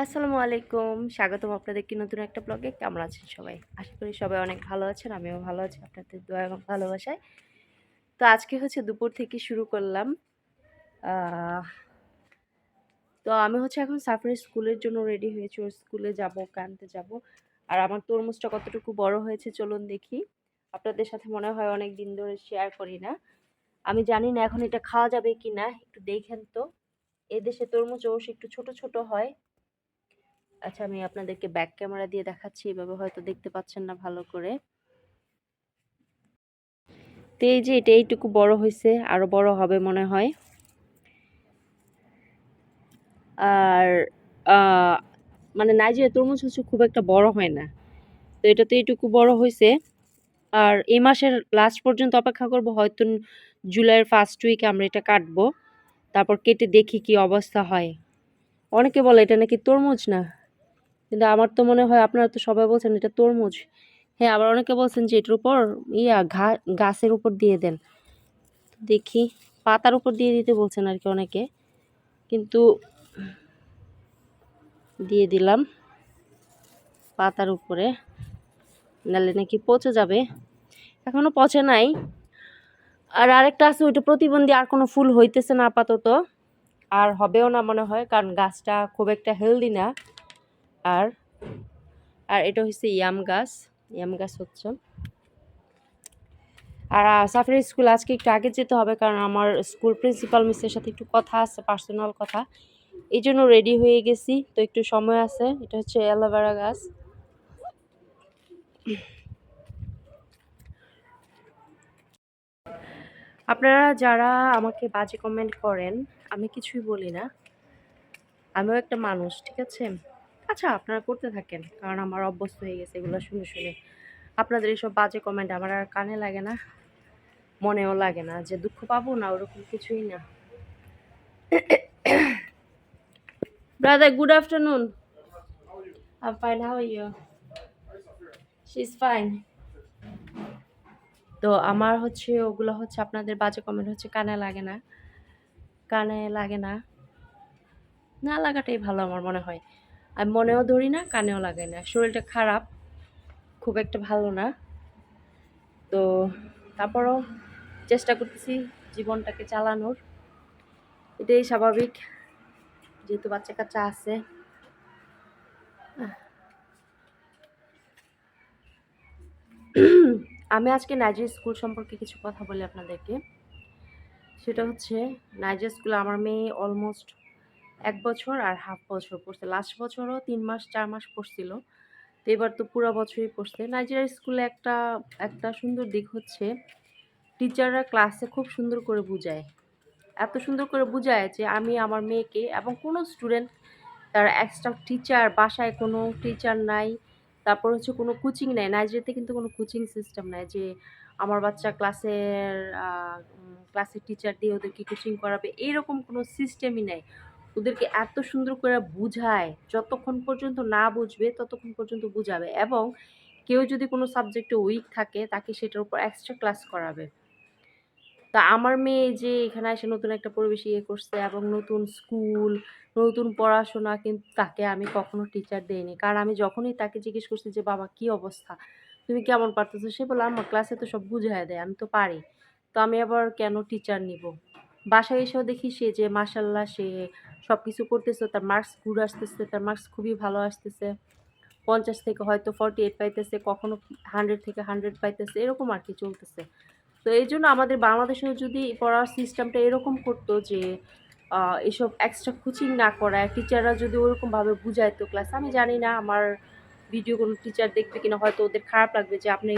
আসসালামু আলাইকুম। স্বাগতম আপনাদেরকে নতুন একটা ব্লগে কেমন আছেন সবাই? আশা করি সবাই অনেক ভালো আছেন, আমিও ভালো আছি, আপনাদের দোয়া এবং ভালোবাসায়। তো আজকে হচ্ছে দুপুর থেকে শুরু করলাম। তো আমি হচ্ছে এখন সাফারি স্কুলের জন্য রেডি হয়েছি ওর স্কুলে যাব আনতে যাব। আর আমার তরমুজটা কতটুকু বড় হয়েছে চলুন দেখি। আপনাদের সাথে মনে হয় অনেক দিন ধরে শেয়ার করি না। আমি জানি না এখন এটা খাওয়া যাবে কি না একটু দেখেন তো। এদেশে তরমুজ অবশ্য একটু ছোট ছোট হয়। আচ্ছা আমি আপনাদেরকে ব্যাক ক্যামেরা দিয়ে দেখাচ্ছি, এভাবে হয়তো দেখতে পাচ্ছেন না ভালো করে। তো এই যে এটা এইটুকু বড় হয়েছে আরও বড় হবে মনে হয়। আর মানে নাইজেরিয়া তরমুজ হচ্ছে খুব একটা বড় হয় না। তো এটা তো এইটুকু বড় হয়েছে আর এই মাসের লাস্ট পর্যন্ত অপেক্ষা করব, হয়তো জুলাইয়ের ফার্স্ট উইকে আমরা এটা কাটবো। তারপর কেটে দেখি কি অবস্থা হয়। অনেকে বলে এটা নাকি তরমুজ না। কিন্তু আমার তো মনে হয় আপনারা তো সবাই বলছেন এটা তরমুজ। হ্যাঁ আবার অনেকে বলছেন যে এটার উপর ইয়া ঘা, গাছের উপর দিয়ে দেন। দেখি, পাতার উপর দিয়ে দিতে বলছেন আর কি অনেকে। কিন্তু দিয়ে দিলাম পাতার উপরে। নাহলে নাকি পচে যাবে। এখনও পচে নাই। আর আরেকটা আছে, ওইটা প্রতিবন্ধী আর কোনো ফুল হইতেছে না আপাতত। আর হবেও না মনে হয়, কারণ গাছটা খুব একটা হেলদি না। আর আর এটা হচ্ছে ইয়াম গাছ ইয়াম গাছ হচ্ছে। আর সাফারি স্কুল আজকে একটু আগে যেতে হবে কারণ আমার স্কুল প্রিন্সিপাল মিসের সাথে একটু কথা আছে, পার্সোনাল কথা। এই জন্য রেডি হয়ে গেছি, তো একটু সময় আছে। এটা হচ্ছে অ্যালোভেরা গাছ। আপনারা যারা আমাকে বাজে কমেন্ট করেন, আমি কিছুই বলি না। আমিও একটা মানুষ, ঠিক আছে? আচ্ছা আপনারা করতে থাকেন। কারণ আমার অভ্যস্ত হয়ে গেছে এগুলো শুনে শুনে। আপনাদের এইসব বাজে কমেন্ট আমার আর কানে লাগে না, মনেও লাগে না। যে দুঃখ পাবো না, ওরকম কিছুই না। Brother good afternoon I'm fine. How are you? She's fine. তো আমার হচ্ছে, ওগুলো হচ্ছে আপনাদের বাজে কমেন্ট হচ্ছে কানে লাগে না। কানে লাগে না। না লাগাটাই ভালো আমার মনে হয়। আমি মনেও ধরি না, কানেও লাগাই না। শরীরটা খারাপ, খুব একটা ভালো না। তো তারপরও চেষ্টা করতেছি জীবনটাকে চালানোর। এটাই স্বাভাবিক, যেহেতু বাচ্চা কাচ্চা আছে। আমি আজকে নাইজের স্কুল সম্পর্কে কিছু কথা বলি আপনাদেরকে। সেটা হচ্ছে নাইজের স্কুলে আমার মেয়ে অলমোস্ট এক বছর আর হাফ বছর পড়ছে। লাস্ট বছরও তিন মাস, চার মাস পড়ছিল। তো এবার তো পুরো বছরই পড়ছে। নাইজেরিয়ার স্কুলে একটা একটা সুন্দর দিক হচ্ছে টিচাররা ক্লাসে খুব সুন্দর করে বুঝায়। এত সুন্দর করে বুঝায় যে আমি আমার মেয়েকে এবং কোনো স্টুডেন্ট তার এক্সট্রা টিচার বাসায় কোনো টিচার নাই, তারপর হচ্ছে কোনো কোচিং নাই। নাইজেরিয়াতে কিন্তু কোনো কোচিং সিস্টেম নাই যে আমার বাচ্চা ক্লাসের ক্লাসের টিচার দিয়ে ওদেরকে কোচিং করাবে। এইরকম কোনো সিস্টেমই নেই। ওদেরকে এত সুন্দর করে বুঝায়, যতক্ষণ পর্যন্ত না বুঝবে, ততক্ষণ পর্যন্ত বুঝাবে এবং কেউ যদি কোনো সাবজেক্টে উইক থাকে, তাকে সেটার উপর এক্সট্রা ক্লাস করাবে। তা আমার মেয়ে যে এখানে এসে নতুন একটা পরিবেশ ইয়ে করছে এবং নতুন স্কুল নতুন পড়াশোনা কিন্তু তাকে আমি কখনো টিচার দেইনি। কারণ আমি যখনই তাকে জিজ্ঞেস করছি যে, বাবা, কি অবস্থা? তুমি কেমন পারতেছো? সে বলে আমার ক্লাসে তো সব বুঝায় দেয়, আমি তো পারি। তো আমি আবার কেন টিচার নিব? বাসায় এসেও দেখি সে যে মাসাল্লাহ সে সব কিছু করতেছে, তার মার্কস গুড আসতেছে, তার মার্কস খুবই ভালো আসতেছে। পঞ্চাশ থেকে হয়তো ফর্টি এইট পাইতেছে, কখনো হান্ড্রেড থেকে হান্ড্রেড পাইতেছে, এরকম আর কি চলতেছে। তো এই জন্য আমাদের বাংলাদেশেও যদি পড়ার সিস্টেমটা এরকম করতো যে এসব এক্সট্রা কোচিং না করায় টিচাররা যদি ওরকমভাবে বুঝাইতো ক্লাস আমি জানি না আমার ভিডিও কোনো টিচার দেখবে কিনা, হয়তো ওদের খারাপ লাগবে যে আপনি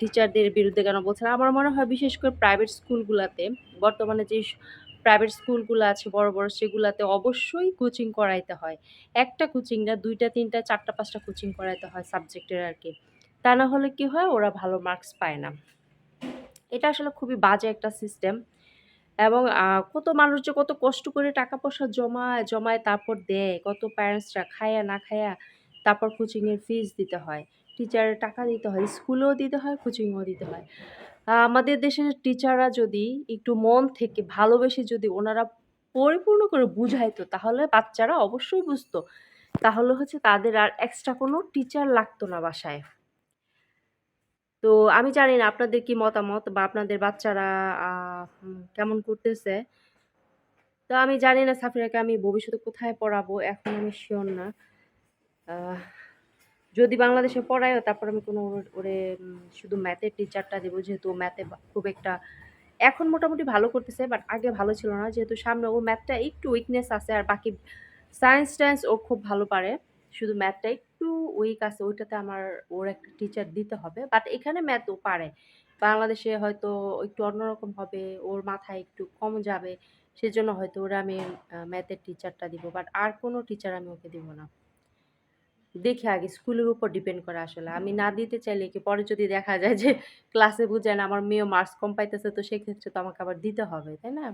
টিচারদের বিরুদ্ধে কেন বলছেন আমার মনে হয় বিশেষ করে প্রাইভেট স্কুলগুলোতে বর্তমানে যে প্রাইভেট স্কুলগুলো আছে, বড় বড় সেগুলোতে অবশ্যই কোচিং করাইতে হয়। একটা কোচিং না, দুইটা, তিনটা, চারটা, পাঁচটা কোচিং করাইতে হয় সাবজেক্টের আর কি তা না হলে কি হয়, ওরা ভালো মার্কস পায় না। এটা আসলে খুবই বাজে একটা সিস্টেম এবং কত মানুষ যে কত কষ্ট করে টাকা পয়সা জমায় জমায় তারপর দেয়, কত প্যারেন্টসরা খায়া না খায়া তারপর কোচিংয়ের ফিজ দিতে হয়। টিচারের টাকা দিতে হয় স্কুলেও দিতে হয় কোচিংও দিতে হয়। আমাদের দেশের টিচাররা যদি একটু মন থেকে ভালোবেসে যদি ওনারা পরিপূর্ণ করে বুঝাইতো তাহলে বাচ্চারা অবশ্যই বুঝতো। তাহলে হচ্ছে তাদের আর এক্সট্রা কোনো টিচার লাগতো না বাসায়। তো আমি জানি না আপনাদের কি মতামত বা আপনাদের বাচ্চারা কেমন করতেছে? তো আমি জানি না সাফিরাকে আমি ভবিষ্যতে কোথায় পড়াবো, এখন আমি শিওর না। যদি বাংলাদেশে পড়ায়ও, তারপর আমি কোনো ওর- শুধু ম্যাথের টিচারটা দেবো, যেহেতু ম্যাথে খুব একটা এখন মোটামুটি ভালো করতেছে বাট আগে ভালো ছিল না। যেহেতু সামনে ও ম্যাথটা একটু উইকনেস আছে, আর বাকি সায়েন্স টায়েন্স ও খুব ভালো পারে। শুধু ম্যাথটা একটু উইক আছে, ওইটাতে আমার ওর একটা টিচার দিতে হবে। বাট এখানে ম্যাথ ও পারে। বাংলাদেশে হয়তো একটু অন্যরকম হবে, ওর মাথায় একটু কম যাবে, সেজন্য হয়তো ওরা আমি ম্যাথের টিচারটা দিব। বাট আর কোনো টিচার আমি ওকে দিব না। দেখি আগে স্কুলের উপর ডিপেন্ড করে আসলে। আমি না দিতে চাইলে কি পরে যদি দেখা যায় যে ক্লাসে বুঝায় না আমার মেয়ে মার্কস কম পাইতেছে তো সেক্ষেত্রে তো আমাকে আবার দিতে হবে তাই না?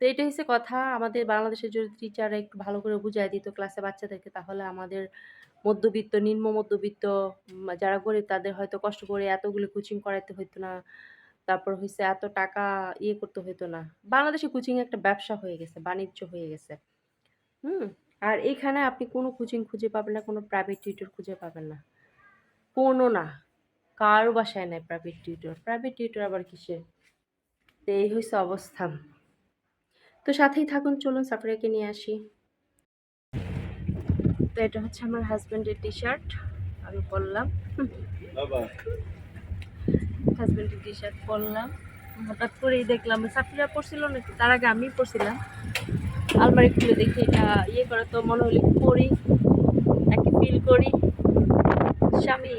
তো এটা হচ্ছে কথা। আমাদের বাংলাদেশের যদি টিচাররা একটু ভালো করে বুঝায় দিত ক্লাসে বাচ্চাদেরকে তাহলে আমাদের মধ্যবিত্ত নিম্ন মধ্যবিত্ত যারা গরিব তাদের হয়তো কষ্ট করে এতগুলো কোচিং করাইতে হইতো না। তারপর হচ্ছে এত টাকা ইয়ে করতে হইতো না। বাংলাদেশে কোচিং একটা ব্যবসা হয়ে গেছে বাণিজ্য হয়ে গেছে। হুম? আর এখানে আপনি কোনো কোচিং খুঁজে পাবেন না কোনো প্রাইভেট টিউটর খুঁজে পাবেন না। কোনো না। কারও বাসায় নাই প্রাইভেট টিউটর প্রাইভেট টিউটর আবার কিসে তো এই হয়েছে অবস্থা তো সাথেই থাকুন চলুন সাফরিয়াকে নিয়ে আসি। তো এটা হচ্ছে আমার হাজব্যান্ডের টি শার্ট আমি পরলাম. হাজব্যান্ডের টি শার্ট পরলাম। হঠাৎ করেই দেখলাম সাফিরা পরছিল নাকি? তার আগে আমি পরছিলাম। আলমারি খুলে দেখি এটা ইয়ে করে তো মনে হলে করি পরি ফিল করি স্বামী,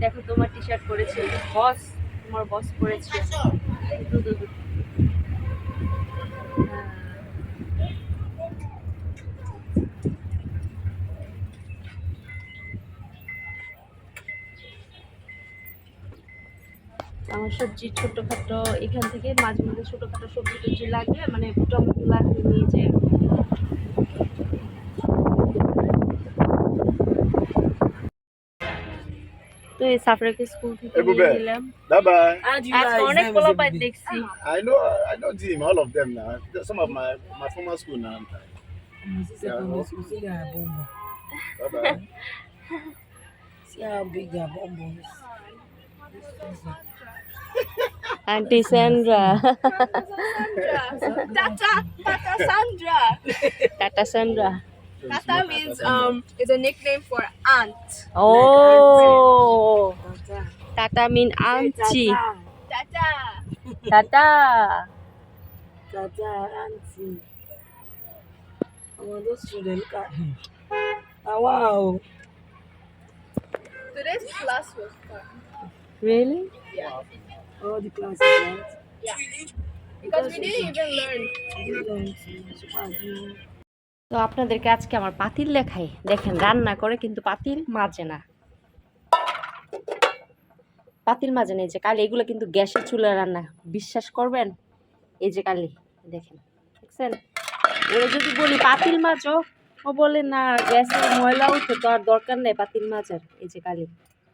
দেখো তোমার টি শার্ট পরেছে বস তোমার বস পরেছে। হ্যাঁ। আমার সবজি ছোটোখাটো এখান থেকে মাঝে মাঝে ছোটোখাটো সবজি টবজি লাগে মানে টমেটো লাগে নিয়ে যে তো এই সাফরাকে স্কুল থেকে দেখছি। I know I know Jim না some of my Auntie Sandra. Tata, Tata Sandra. Tata Sandra. Tata means um, is a nickname for aunt. Oh. Tata, mean means auntie. Tata. Tata. Tata, auntie. Oh, those children. Oh, wow. Today's class was fun. Really? Yeah. All the classes, right? Yeah. Because because we didn't even learn. Don't see. Super তো আপনাদেরকে আজকে আমার পাতিল দেখাই দেখেন রান্না করে কিন্তু পাতিল মাজে না পাতিল মাজে না এই যে কালি এগুলো কিন্তু গ্যাসের চুলা রান্না বিশ্বাস করবেন এই যে কালি দেখেন দেখছেন ওরা যদি বলি পাতিল মাজো ও বলে না গ্যাসের ময়লা উঠে তো আর দরকার নেই পাতিল মাজার এই যে কালি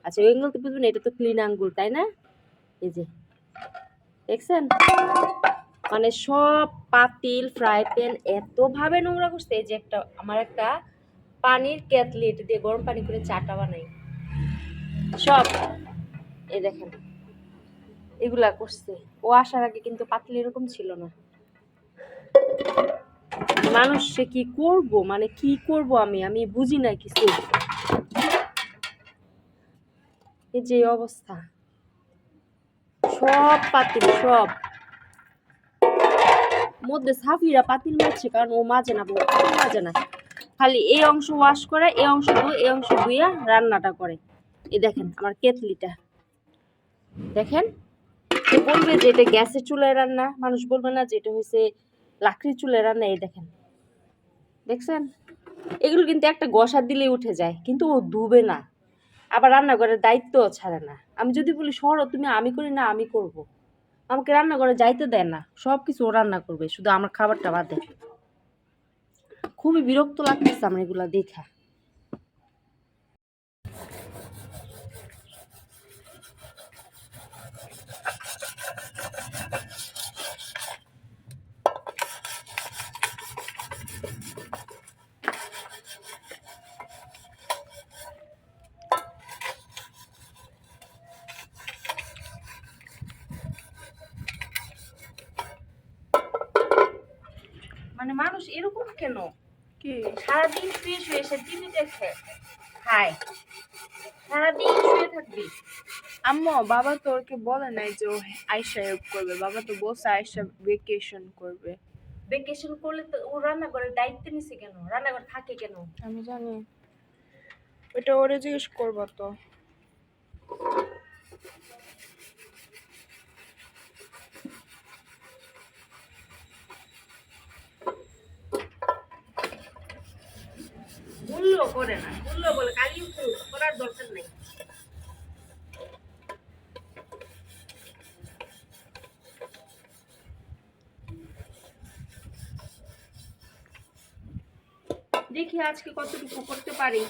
আচ্ছা ওই আঙ্গুল তো বুঝবেন এটা তো ক্লিন আঙ্গুল তাই না এই যে, দেখছেন? মানে সব পাতিল ফ্রাই প্যান এতভাবে নোংরা করছে, এই যে একটা, আমার একটা পানির কেতলি এটা দিয়ে গরম পানি করে চাটা বানাই। সব, এই দেখেন, এগুলা করছে। ও আসার আগে কিন্তু পাতিল এরকম ছিল না। মানুষ সে কি করব? মানে কি করব আমি? আমি বুঝি না কিছু। এই যে অবস্থা। সব পাতিল, সব। মধ্যে সাফিরা পাতিল মারছে, কারণ ও মাজে না, বউ মাজে না। খালি এই অংশ ওয়াশ করে, এই অংশ ধুয়ে, এই অংশ ধুইয়া রান্নাটা করে। এই দেখেন আমার কেতলিটা। দেখেন বলবে যে এটা গ্যাসের চুলায় রান্না? মানুষ বলবে না যে এটা হয়েছে লাকড়ির চুলায় রান্না, এই দেখেন। দেখছেন? এগুলো কিন্তু একটা গসার দিলেই উঠে যায়, কিন্তু ও ধুবে না। আবার রান্নাঘরের দায়িত্ব ছাড়ে না। আমি যদি বলি, শহর, তুমি আমি করি না, আমি করব। আমাকে রান্নাঘরে যাইতে দেয় না। সব কিছু ও রান্না করবে, শুধু আমার খাবারটা বাদে। খুবই বিরক্ত লাগতেছে আমার এগুলা দেখা। মানুষ এরকম কেন? কি? সারাদিন শুয়ে শুয়ে সে টিভি দেখে। খায় সারাদিন শুয়ে থাকবি। আম্মু বাবা তো ওকে বলে নাই যে ও আয়সা করবে। বাবা তো বলছে আয়সা ভেকেশন করবে। ভেকেশন করলে তো ও রান্নাঘরের দায়িত্ব নিছে কেন? রান্নাঘর থাকে কেন? আমি জানি। ওটা ওরে জিজ্ঞেস করব তো মূল্য করে না মূল্য বলে কালি করার দরকার দেখি আজকে কতটুকু করতে পারি।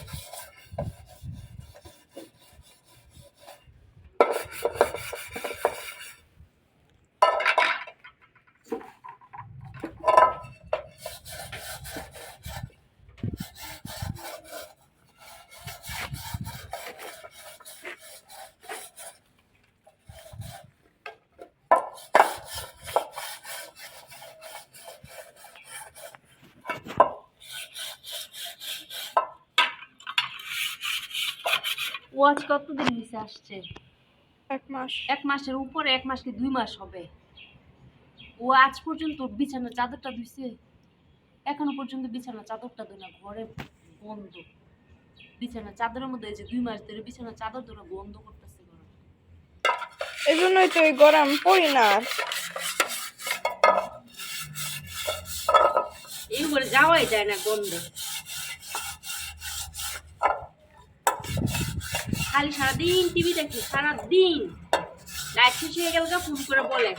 ও আজ কতদিন নিচে আসছে? এক মাস। এক মাসের উপরে এক মাস কি দুই মাস হবে। ও আজ পর্যন্ত বিছানার চাদরটা ধুইছে। এখনও পর্যন্ত বিছানার চাদরটা ধুই না ঘরে বন্ধ বিছানার চাদরের মধ্যে যে দুই মাস ধরে বিছানার চাদর ধরে বন্ধ করতেছে ঘরে। এই জন্যই তো এই গরম পড়ি না। এই করে যাওয়াই যায় না গন্ধে। খালি সারাদিন টিভি দেখি সারাদিন। লাইট শেষ হয়ে গেল ফোন করে বলে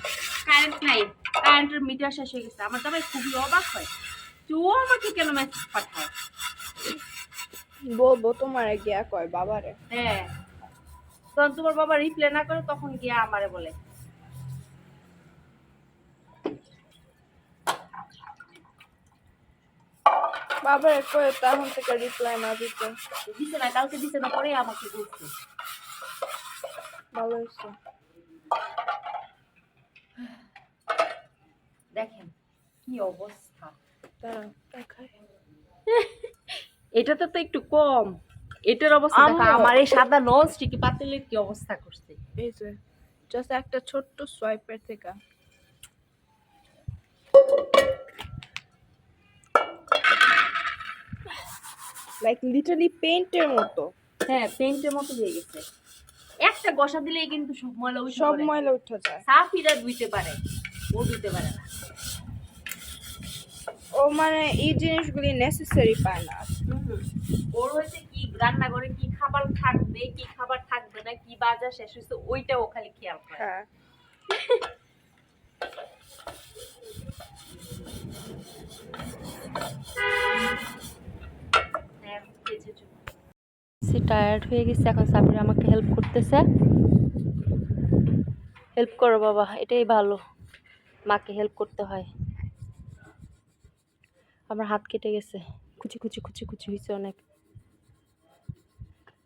কারেন্ট নাই কারেন্টের মিটার শেষ হয়ে গেছে। আমার জামাই খুবই অবাক হয়। তো আমাকে কেন মেসেজ পাঠায়? বলব তোমার গিয়া কয় বাবারে। হ্যাঁ। তখন তোমার বাবা রিপ্লাই না করে তখন গিয়া আমারে বলে। বাবারে কয় তখন থেকে রিপ্লাই না দিতে। দিছে না কালকে দিছে না পরে আমাকে বলছে। ভালো হয়েছে। দেখেন কি অবস্থা। এটাতে তো একটু কম। এটার অবস্থা দেখো। আমার এই সাদা নন স্টিকি পাতিলের কি অবস্থা করছে? এই যে জাস্ট একটা ছোট্ট সোয়াইপের থেকে। লাইক লিটারলি পেইন্টের মতো। হ্যাঁ পেন্টের মতো হয়ে গেছে। একটা গসা দিলেই কিন্তু সব ময়লা উঠে সব ময়লা উঠে যায়। সাফিরা ধুইতে পারে। ও ধুইতে পারে না। ও মানে এই জিনিসগুলি নেসেসারি পায় না। ওর হয়েছে কি রান্না করে কি খাবার থাকবে কি খাবার থাকবে না কি বাজার শেষ হয়েছে ওইটা ও খালি খেয়াল করে। হ্যাঁ। সে টায়ার্ড হয়ে গেছে এখন সাবির আমাকে হেল্প করতেছে। হেল্প করো বাবা এটাই ভালো। মাকে হেল্প করতে হয়। আমার হাত কেটে গেছে। কুচি কুচি কুচি কুচি হয়েছে অনেক।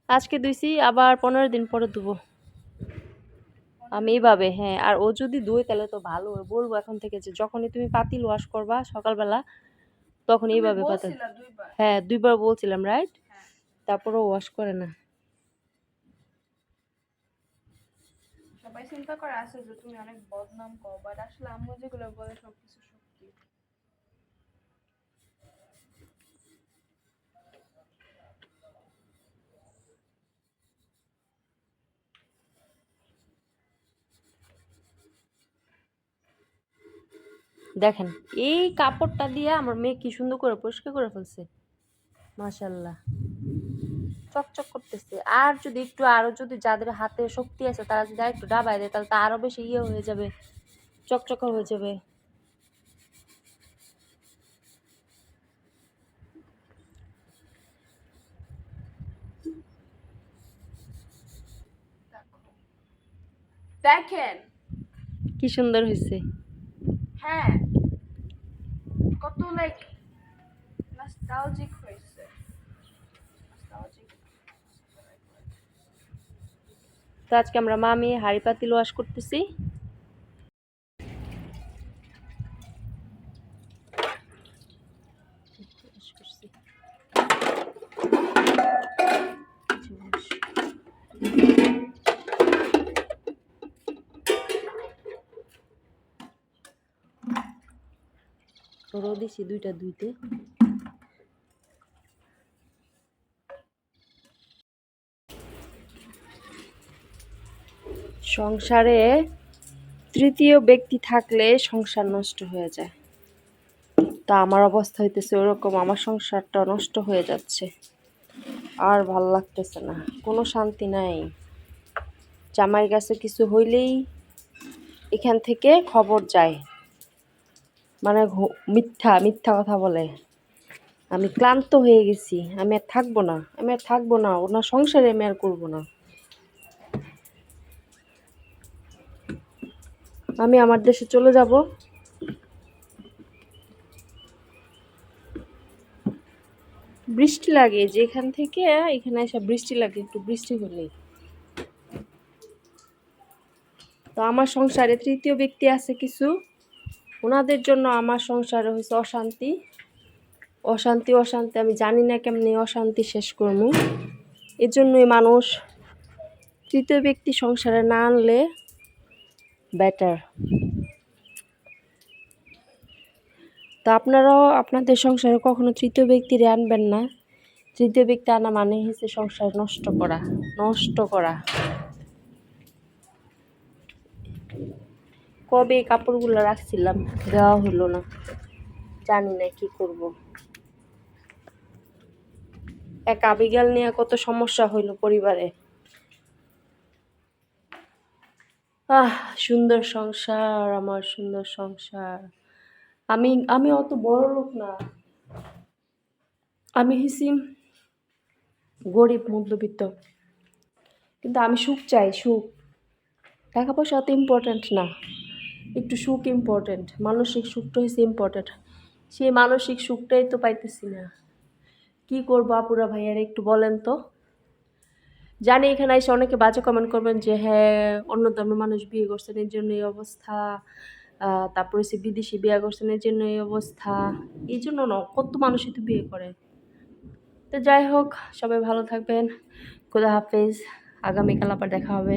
আজকে ধুইছি আবার পনেরো দিন পরে ধুবো। আমি এইভাবে হ্যাঁ আর ও যদি ধুয়ে তাহলে তো ভালো। বলব এখন থেকে যে যখনই তুমি পাতিল ওয়াশ করবা সকালবেলা তখন এইভাবে পাতা হ্যাঁ দুইবার বলছিলাম রাইট তারপরও ওয়াশ করে না। সবাই চিন্তা করে আছে যে তুমি অনেক বদনাম কও বাট আসলে আম্মু যেগুলো বলে সবকিছু সত্যি। দেখেন এই কাপড়টা দিয়ে আমার মেয়ে কি সুন্দর করে পরিষ্কার করে ফেলছে। মাশাল্লাহ চকচক করতেছে। আর যদি একটু আরও যদি যাদের হাতে শক্তি আছে তারা যদি একটু ডাবায় দেয় তাহলে তো আরও বেশি ইয়ে হয়ে যাবে চকচক হয়ে যাবে। দেখেন। কি সুন্দর হয়েছে। হ্যাঁ। কত লাইক নস্টালজিক তো আজকে আমরা মা হাড়ি পাতিল ওয়াশ করতেছি। রোদেছি দুইটা দুইতে। সংসারে তৃতীয় ব্যক্তি থাকলে সংসার নষ্ট হয়ে যায়। তা আমার অবস্থা হইতেছে ওরকম, আমার সংসারটা নষ্ট হয়ে যাচ্ছে। আর ভালো লাগতেছে না, কোনো শান্তি নাই। জামাই কাছে কিছু হইলেই এখান থেকে খবর যায়। মানে মিথ্যা মিথ্যা কথা বলে। আমি ক্লান্ত হয়ে গেছি, আমি আর থাকব না, আমি আর থাকব না, ওনার সংসারে আমি আর করব না। আমি আমার দেশে চলে যাব। বৃষ্টি লাগে, যেখান থেকে এখানে এসে বৃষ্টি লাগে, একটু বৃষ্টি হলেই। তো আমার সংসারে তৃতীয় ব্যক্তি আছে কিছু। ওনাদের জন্য আমার সংসারে হয়েছে অশান্তি। অশান্তি অশান্তি, আমি জানি না কেমনি অশান্তি শেষ করব। এর জন্যই মানুষ তৃতীয় ব্যক্তি সংসারে না আনলে বেটার তো আপনারাও আপনাদের সংসারে কখনো তৃতীয় ব্যক্তিরে আনবেন না। তৃতীয় ব্যক্তি আনা মানে হচ্ছে সংসার নষ্ট করা নষ্ট করা। কবে কাপড়গুলো রাখছিলাম, দেওয়া হলো না। জানি না কি করব। এক আবিগাল নিয়ে কত সমস্যা হইল পরিবারে। আহ, সুন্দর সংসার, আমার সুন্দর সংসার। আমি আমি অত বড় লোক না। আমি হইছি গরিব, মধ্যবিত্ত। কিন্তু আমি সুখ চাই, সুখ। টাকা পয়সা অত ইম্পর্ট্যান্ট না। একটু সুখ ইম্পর্ট্যান্ট মানসিক সুখটা হচ্ছে ইম্পর্ট্যান্ট সেই মানসিক সুখটাই তো পাইতেছি না। কি করব আপুরা ভাইয়ারা, একটু বলেন তো। জানি এখানে এসে অনেকে বাজে কমেন্ট করবেন যে হ্যাঁ অন্য ধর্মের মানুষ বিয়ে করছেন এর জন্য এই অবস্থা। তারপরে সে বিদেশি বিয়ে করছেন এর জন্য এই অবস্থা। এই জন্য ন, কত মানুষই তো বিয়ে করে। তো যাই হোক, সবাই ভালো থাকবেন। খুদা হাফেজ। আগামীকাল আবার দেখা হবে।